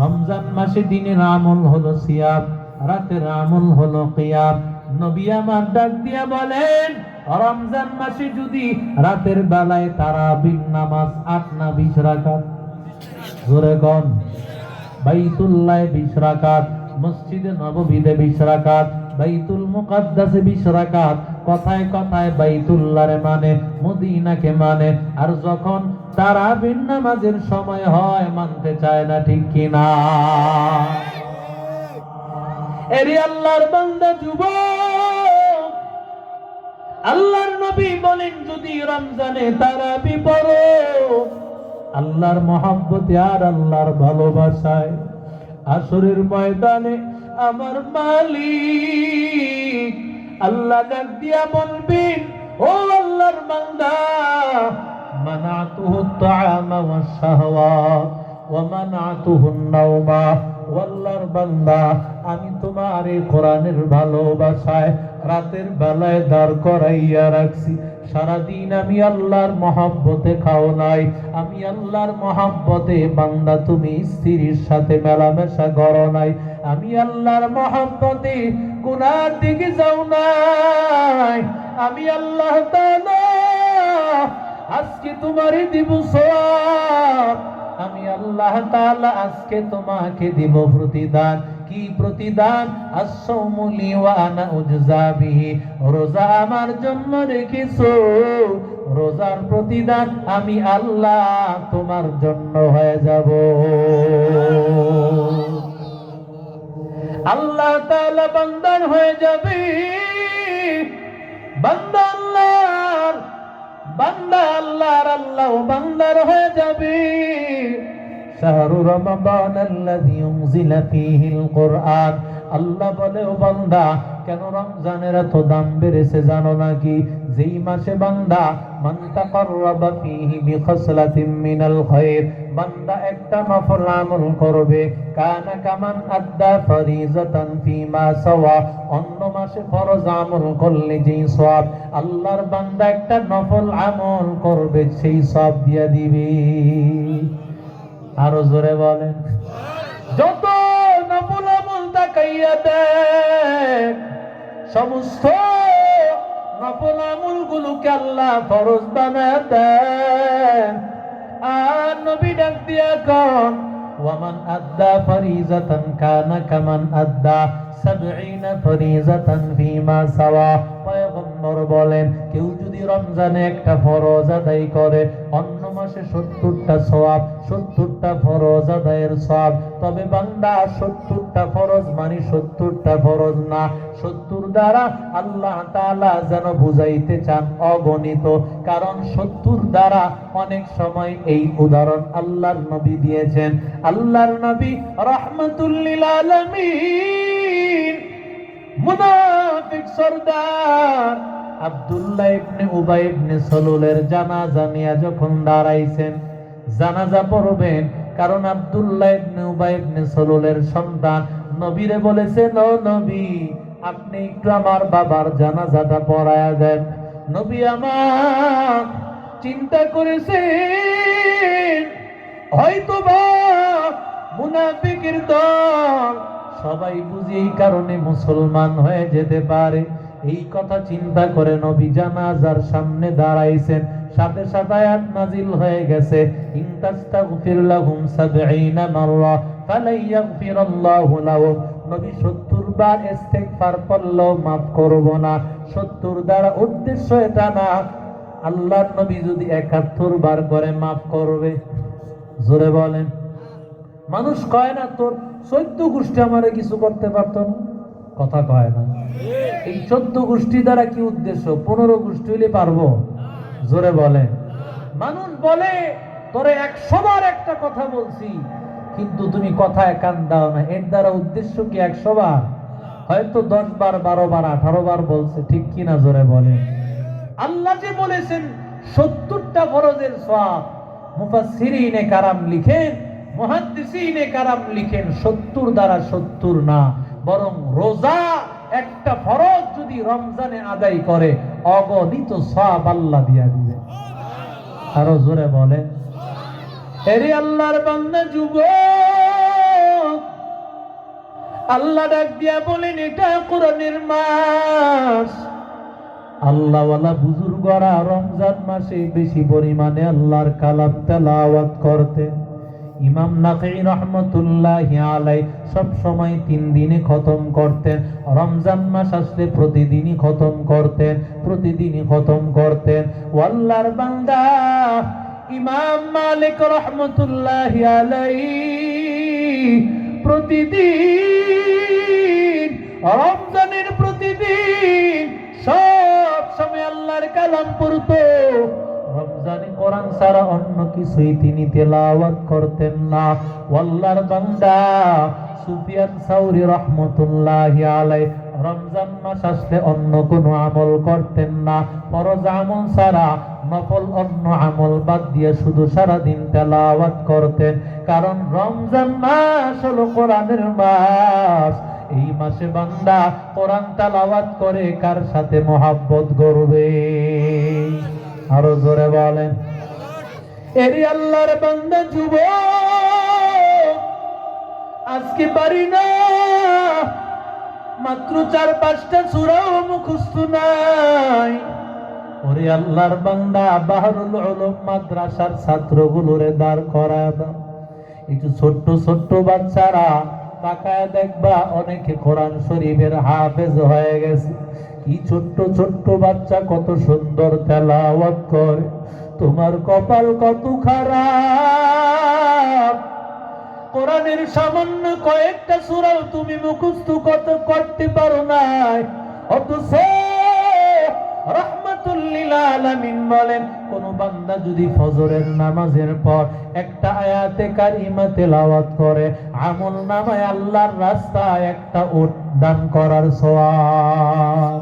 রমজান মাসে দিনের আমল হলো সিয়াম, রাতের আমল হলো কিয়াম। নবী আমার ডাক দিয়া বলেন, রমজান মাসে যদি রাতের বেলায় তারাবির নামাজ আট না বিশ রাকাত, জোরে কন। বিশ রাকাত, মসজিদে নববিদে বিশ রাকাত বাইতুল মুকাদ্দাসে বিশ রাকাত। কথায় কথায় বাইতুল্লাহরে মানে মদিনাকে মানে। আর যখন তারাবির নামাজের সময় হয়, মানতে চায় না, ঠিক কিনা? এরি আল্লাহর বান্দা যুবক, আল্লাহর নবী বলেন, যদি রমজানে তারাবি পড়ো, আল্লাহর মহাব্বতে আর আল্লাহর ভালোবাসায় আসরের ময়দানে আমার মালিক। আল্লাহ ডাক দিয়া বলবেন, ও আল্লাহর বান্দা মানাতুহু তাআমা ওয়াস শাহওয়াত ওয়া মানাতুহু নাওমা ও আল্লাহর বান্দা, আমি তোমার এই কোরআনের ভালোবাসায় রাতের বেলায় দাঁড় করাইয়া রাখছি। সারাদিন আমি আল্লাহর মহাব্বতে খাও নাই। আমি আল্লাহর মহাব্বতে বান্দা, তুমি স্ত্রীর সাথে মেলামেশা করো নাই। আমি আল্লাহর মহাব্বতে গুনার দিকে যাও নাই। আমি আল্লাহ আজকে তোমারই দিব আমি আল্লাহ তাআলা, আজকে তোমাকে দিব প্রতিদান। কি প্রতিদান? আসসাউমুলি ওয়া আনা উজজা বিহি। রোজা আমার জন্য রেখেছো। রোজার প্রতিদান আমি আল্লাহ তোমার জন্য হয়ে যাব। আল্লাহ তাআলা বান্দার হয়ে যাবে। বান্দা আল্লাহর বান্দা আল্লাহর, আল্লাহ বান্দার হয়ে যাবে। শাহরু রমাদান আল্লাযী উনজিলা ফীহিল কুরআন আল্লাহ বলে, ও বান্দা, কেন রমজানের এত দাম বেড়েছে জানো নাকি? যেই মাসে বান্দা, মান তাকাররাবা ফীহি বিখসলাতিন মিনাল খায়র বান্দা একটা নফল আমল করবে। কানা কামান আদ্দা ফরিজাতান ফিমা সাওয়া, অন্য মাসে ফরজ আমল করলে যেই সওয়াব, আল্লাহর বান্দা একটা নফল আমল করবে, সেই সওয়াব দিয়া দিবে। আরও জোরে বলেন। যত নফল আমল তাকাইয়া দেখ, সমস্ত নফল আমল আল্লাহ ফরজ বানায় দেন। আর নবী ডাক দিয়া কন, ওয়ামান আদ্দা ফরিজাতান কানা কামান আদ্দা, সাবঈনা ফরিজাতান ফিমা সাওয়া। পয়গম্বর বলেন, কেউ যদি রমজানে একটা ফরজ আদায় করে, অন্য মাসে সত্তরটা সত্তরটা ফরজ আদায়ের সওয়াব, তবে বান্দা সত্তরটা ফরজ মানে সত্তরটা ফরজ না। সত্তর দ্বারা আল্লাহ তাআলা যেন বুঝাইতে চান অগণিত, কারণ সত্তর দ্বারা অনেক সময় এই উদাহরণ আল্লাহর নবী দিয়েছেন। আল্লাহর নবী রহমতুল্লিল আলামিন মুনাফিক সরদার আব্দুল্লাহ ইবনে উবাই ইবনে সলুলের জানাজা নিয়ে যখন দাঁড়াইছেন, জানাজা পড়বেন, কারণ আব্দুল্লাহ ইবনে উবাই ইবনে সলুলের সন্তান। নবীরে বলেছেন ও নবী, আপনি একটু আমার বাবার জানাজাটা পড়ায়া দেন। নবী আমার চিন্তা করেছেন হয়তো বা মুনাফিকের দল সবাই বুঝি এই কারণে মুসলমান হয়ে যেতে পারে। এই কথা চিন্তা করে নবী জানাজার সামনে দাঁড়াইছেন। সাথে সাথে আয়াত নাজিল হয়ে গেছে। ইন তাস্তাগফির লাহুম 70 মাররা ফালাই ইয়াগফিরাল্লাহু লাহুম নবী 70 বার ইস্তেগফার করলেও maaf করব না। 70 দ্বারা উদ্দেশ্য এটা না। আল্লাহর নবী যদি 71 বার করে maaf করবে। জোরে বলেন। মানুষ কয় না, তোর চোদ্দ গোষ্ঠী আমার কিছু করতে পারতো না। কথা কয় না। এই চোদ্দ গোষ্ঠী দ্বারা কি উদ্দেশ্য? পনেরো গোষ্ঠী হইলে পারব? জোরে বলেন মানুষ বলে, তোরে একশো বার একটা কথা বলছি, কিন্তু তুমি কথায় কান দাও না। এর দ্বারা উদ্দেশ্য কি একশো বার হয়তো দশ বার বারো বার আঠারো বার বলছে, ঠিক কিনা জোরে বলে? আল্লাহ যে বলেছেন, সত্তরটা ফরজের সব মুফাসসিরিনে কারাম লিখেন দ্বারা না, বরং রোজা একটা যদি রমজানে আদায় করে আল্লাহ দিয়া বলেন। এটা কোরআনের আল্লাহওয়ালা বুজুর্গরা রমজান মাসে বেশি পরিমাণে আল্লাহর কালাম তেলাওয়াত করতেন। ইমাম নাকি রহমতুল্লাহ আলাই সব সময় তিন দিনে খতম করতেন, রমজান মাস আসলে প্রতিদিনই খতম করতেন, প্রতিদিনই খতম করতেন। ওয়াল্লার বান্দা ইমাম মালিক রহমতুল্লাহ আলাই প্রতিদিন রমজানের কিছুই তিনি তেলাওয়াত করতেন না। ওয়াল্লাহর বান্দা সুফিয়ান সাউরি রহমতুল্লাহ আলাই রমজান মাস আসলে অন্য কোনো আমল করতেন না। ফরজ আমল ছাড়া নফল অন্য আমল বাদ দিয়ে শুধু সারাদিন তেলাওয়াত করতেন। কারণ রমজান মাস হলো কোরআনের মাস। এই মাসে বান্দা কোরআন তেলাওয়াত করে কার সাথে মহাব্বত করবে আরও জোরে বলেন। এরি আল্লাহর বান্দা যুব আজকে পারি না। মাত্র চার, পাঁচটা সুরাও মুখস্থ নাই। ওরে আল্লাহর বান্দা বাহারুল উলুম মাদ্রাসার ছাত্রগুলোরে দাঁড় করায় দাও। একটু ছোট্ট ছোট্ট বাচ্চারা তাকায় দেখবা অনেকে কোরআন শরীফের হাফেজ হয়ে গেছে। কি ছোট্ট ছোট্ট বাচ্চা কত সুন্দর তেলাওয়াত করে। তোমার কপাল কত খারাপ? কোরআনের সামান্য কয়েকটা সূরাও তুমি মুখস্থ কত করতে পারো নাই? অথচ কোন বান্দা যদি ফজরের নামাজের পর একটা আয়াতে কারিমা তেলাওয়াত করে, আমল নামায় আল্লাহর রাস্তায় একটা উদ্যান করার সওয়াব।